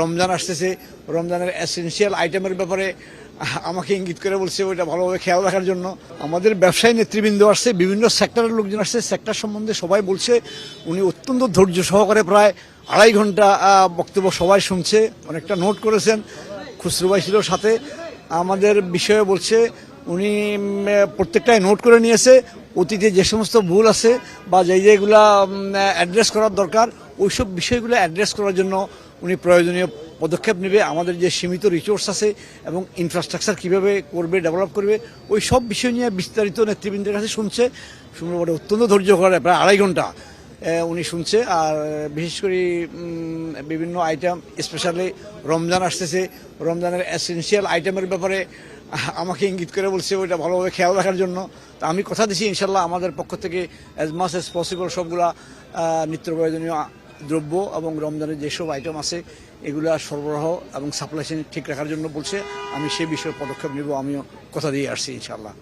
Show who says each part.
Speaker 1: রমজান আসতেছে, রমজানের এসেনশিয়াল আইটেমের ব্যাপারে আমাকে ইঙ্গিত করে বলছে, ওইটা ভালোভাবে খেয়াল রাখার জন্য। আমাদের ব্যবসায়ী নেতৃবৃন্দ আসছে, বিভিন্ন সেক্টরের লোকজন আসছে সেক্টর সম্বন্ধে সবাই বলছে, উনি অত্যন্ত ধৈর্য সহকারে প্রায় আড়াই ঘণ্টা বক্তব্য সবাই শুনছে, অনেকটা নোট করেছেন খুসরু ভাই ছিল সাথে। আমাদের বিষয়ে বলছে, উনি প্রত্যেকটাই নোট করে নিয়েছে, অতীতে যে সমস্ত ভুল আছে বা যেই যেগুলা অ্যাড্রেস করার দরকার ওইসব বিষয়গুলো অ্যাড্রেস করার জন্য উনি প্রয়োজনীয় পদক্ষেপ নেবে। আমাদের যে সীমিত রিসোর্স আছে এবং ইনফ্রাস্ট্রাকচার কীভাবে করবে ডেভেলপ করবে, ওই সব বিষয় নিয়ে বিস্তারিত নেতৃবৃন্দের কাছে শুনছে। পরে অত্যন্ত ধৈর্য করে প্রায় আড়াই ঘণ্টা উনি শুনছে। আর বিশেষ করে বিভিন্ন আইটেম স্পেশালি রমজান আসতেছে। রমজানের এসেনশিয়াল আইটেমের ব্যাপারে আমাকে ইঙ্গিত করে বলছে, ওইটা ভালোভাবে খেয়াল রাখার জন্য। তা আমি কথা দিচ্ছি ইনশাল্লাহ আমাদের পক্ষ থেকে অ্যাজ মাস অ্যাজ পসিবল সবগুলা নিত্য প্রয়োজনীয় দ্রব্য এবং রমজানের যেসব আইটেম আছে, এগুলো সরবরাহ এবং সাপ্লাই চেন ঠিক রাখার জন্য বলছে, আমি সে বিষয়ে পদক্ষেপ নেব, আমিও কথা দিয়ে আসছি ইনশাল্লাহ